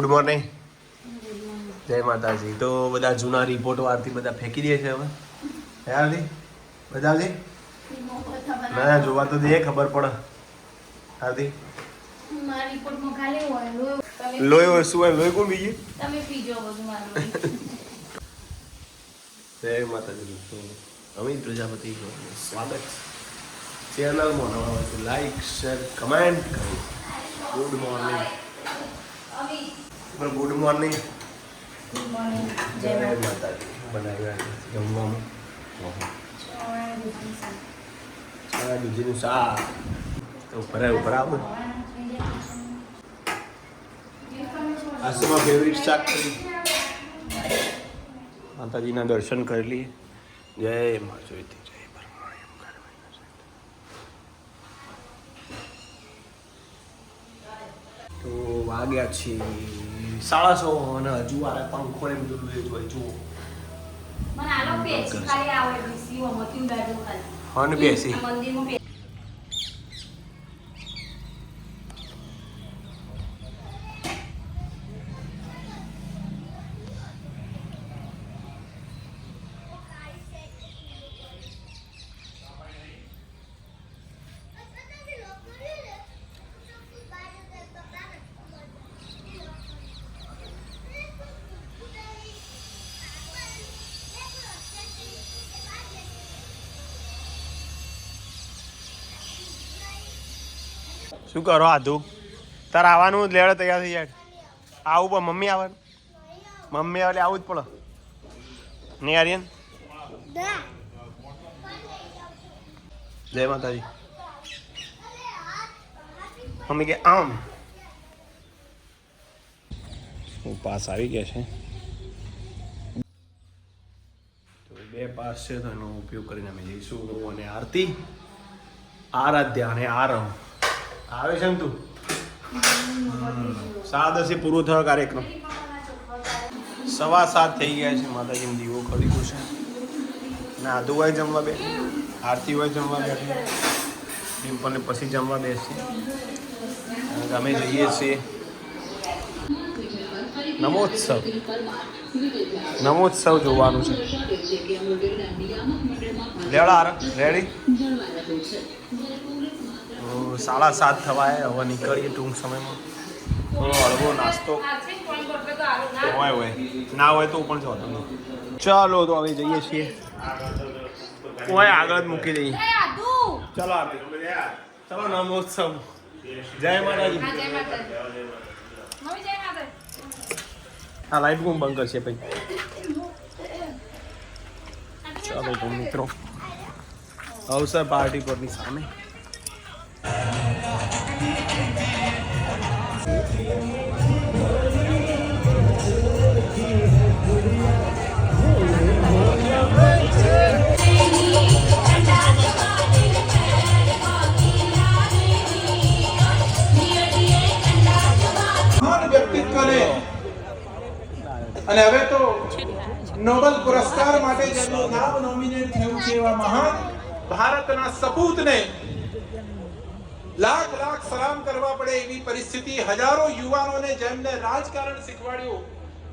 Good morning જય માતાજી. તો બધા જૂના રિપોર્ટ વારથી બધા ફેંકી દે છે હવે? હે આરતી ના, જોવા તો દે, ખબર પડે. હોય લોહી. હોય લોહી કોણ બીજી. જય માતાજી અમે પ્રજાપતિ સ્વાગત ચેનલમાં નવા હોય લાઈક શેર કમેન્ટ કરો. Good morning good morning. જય જય માતાજી. બનાવ્યા જમવાનું. સવારે દૂધની શાક. ઉપર ઉપર આવો ફેવરિટ શાક કરી માતાજીના દર્શન કરી લઈએ. જય મા જોઈતી જય તો વાગ્યા છે સાડા સો અને હજુ આ પંખો એમ બધું લઈ જોઈ જુઓ. મને આલો પેચ ખાલી આવડે બીસીઓ ઓ મતી ખાલી. હન બેસી. મંદિરમાં શું કરો આધુ તારે આવવાનું લેવડે તૈયાર થઈ જાય. આવું પણ મમ્મી આવે મમ્મી આવે આવું જ પડે. નહીં આર્યન જય માતાજી. મમ્મી કે આમ. હું પાસ આવી ગયા છે. તો બે પાસ છે તો એનો ઉપયોગ કરીને અમે જઈશું અને આરતી આરાધ્યા અને આરવ આવે છે ને તું? સાત દસે પૂરો થયો કાર્યક્રમ. સવા સાત થઈ ગયા છે માતાજીનો દીવો કરી છે. ના આદુ હોય જમવા બે આરતી હોય જમવા બે ડિમ્પલને પછી જમવા બેસી. અને અમે જઈએ છીએ. નમોત્સવ. નમોત્સવ જોવાનું છે. લેવડા રેડી સાડા સાત થવાય, હવે નીકળીએ ટૂંક સમયમાં. થોડો હળવો નાસ્તો. હોય હોય. ના હોય તો પણ જતો નહીં. ચાલો, તો હવે જઈએ છીએ. કોઈ આગળ જ મૂકી દઈએ. ચાલો ચાલો ચલો, નમોત્સવ. જય માતાજી. હા લાઈટ કોણ બંધ કરશે પછી ચાલો, તો મિત્રો. અવસર પાર્ટી પરની સામે. અને હવે તો નોબલ પુરસ્કાર માટે જેમનું નામ નોમિનેટ થયું છે એવા મહાન ભારતના સપૂતને લાખ લાખ સલામ કરવા પડે એવી પરિસ્થિતિ હજારો યુવાનોને જેમને રાજકારણ શીખવાડ્યું,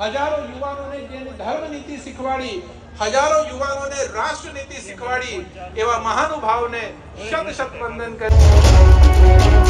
હજારો યુવાનોને જેને ધર્મ નીતિ શીખવાડી, હજારો યુવાનોને રાષ્ટ્ર નીતિ શીખવાડી એવા મહાનુભાવને શત શત વંદન કરી.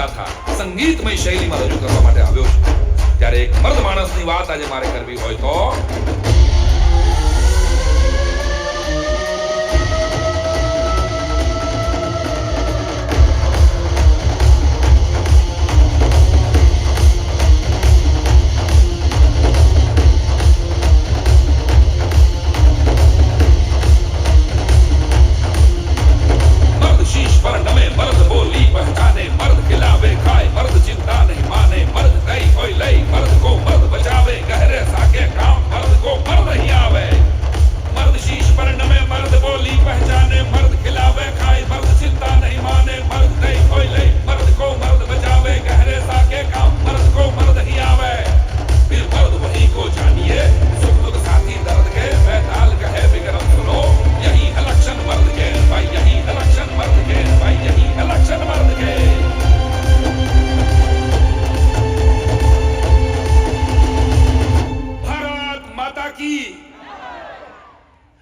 ગાથા સંગીતમય શૈલીમાં રજૂ કરવા માટે આવ્યો છું. ત્યારે એક મર્દ માણસની વાત આજે મારે કરવી હોય તો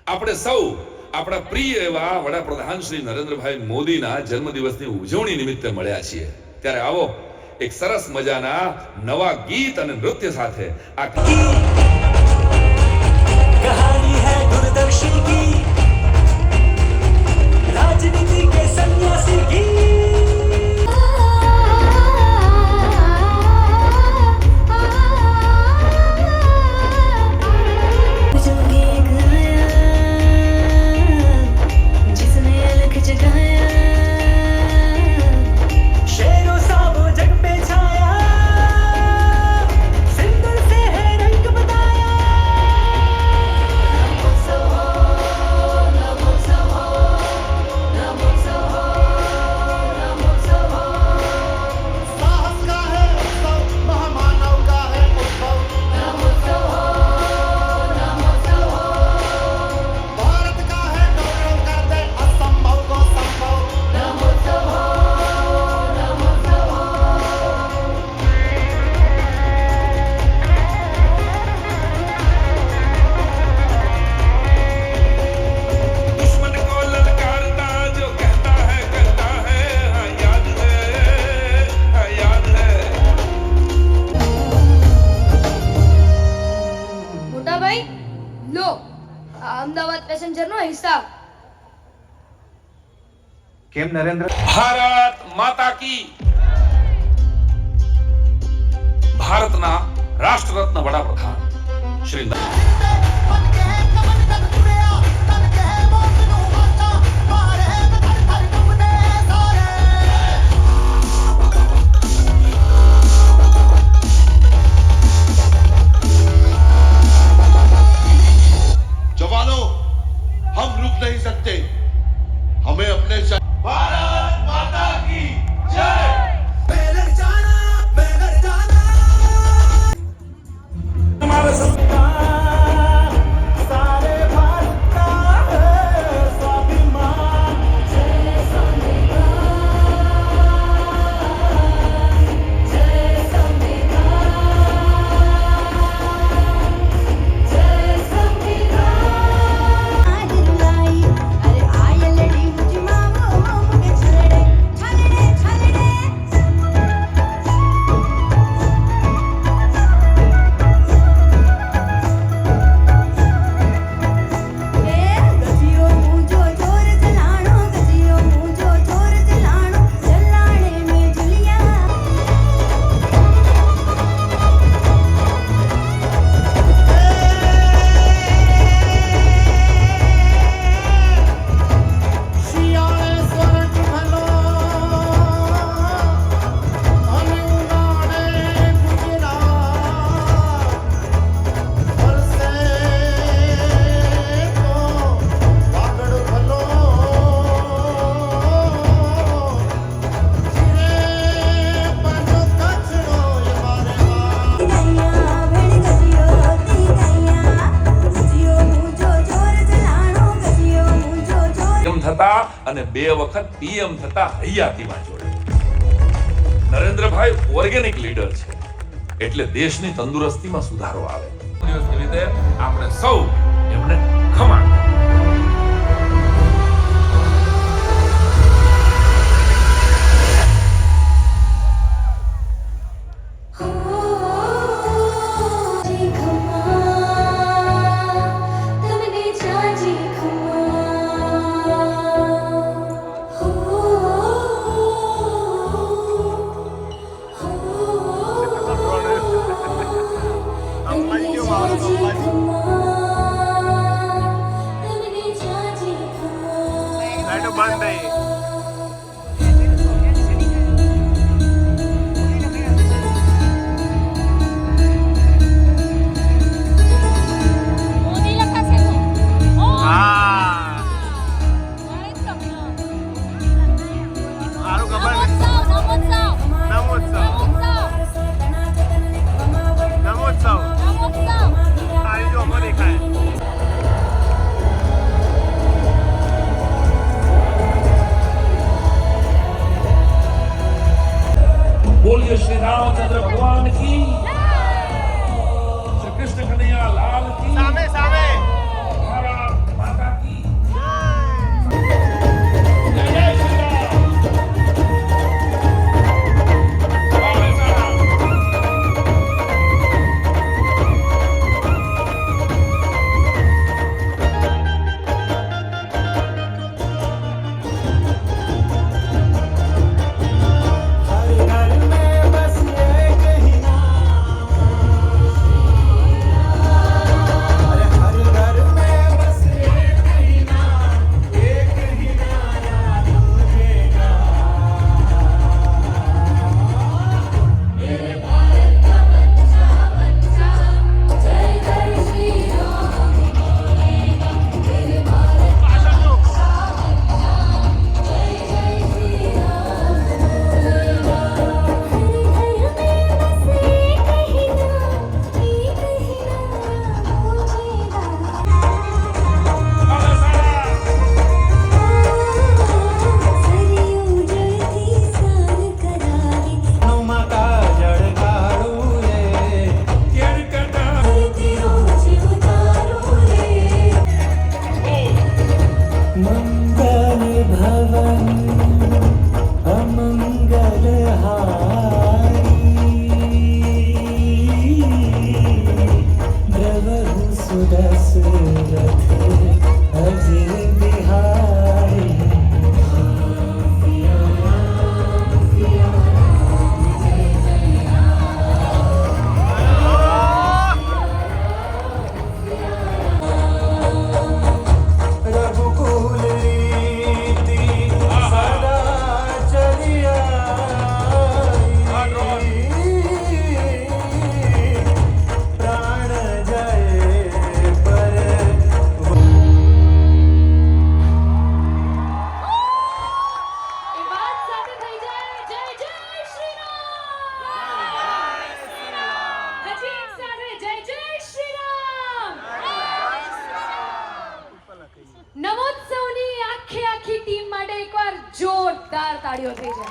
આપણે સૌ આપણા પ્રિય એવા વડાપ્રધાન શ્રી નરેન્દ્રભાઈ મોદીના જન્મદિવસની ઉજવણી નિમિત્તે મળ્યા છીએ. ત્યારે આવો એક સરસ મજાના નવા ગીત અને નૃત્ય સાથે આ કહાની હૈ દૂરદર્શન કી પેસેન્જરનો હિસાબ. કેમ નરેન્દ્ર? ભારત માતા કી. ભારતના રાષ્ટ્રરત્ન વડાપ્રધાન શ્રી બે વખત પીએમ થતા હૈયાતીમાં જોડાયા. નરેન્દ્રભાઈ ઓર્ગેનિક લીડર છે. એટલે દેશની તંદુરસ્તીમાં સુધારો આવે. આપણે સૌ એમને તાળીઓ થઈ જાય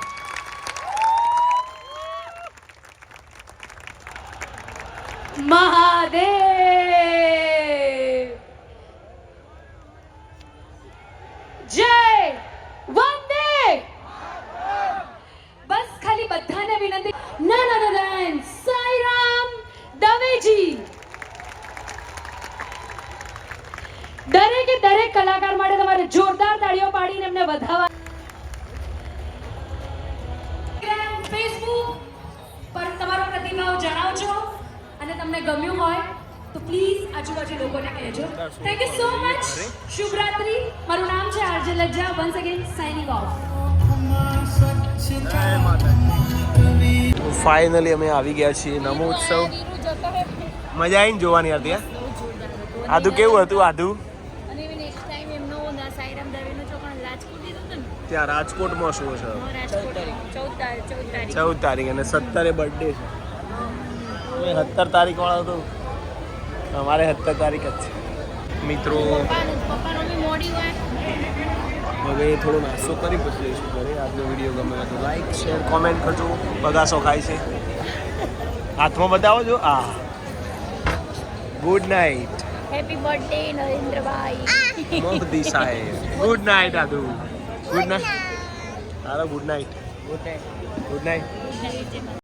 લોકોને થેન્ક યુ સો મચ શુભ રાત્રી મારું નામ છે RJ Lajja. Once again signing off finally અમે આવી ગયા છીએ નમો ઉત્સવ. મજા આવીને જોવાની હતી? આદુ કેવું હતું ને ત્યાં રાજકોટમાં શું છે ચૌદ તારીખ. ચૌદ તારીખ અને સત્તરે બર્થડે છે. સત્તર તારીખ વાળો તો અમારે સત્તર તારીખ જ છે. મિત્રો. હવે થોડો નાસ્તો કરી પછી શું ઘરે. આજનો વીડિયો ગમે તો લાઈક શેર કોમેન્ટ કરજો. બગાસો ખાય છે. હાથમાં બતાવો છો આ. Good night happy birthday Narendrabhai. Modi સાહેબ. ગુડ નાઇટ આદુ. ગુડ નાઇટ હાલો good night good night good જય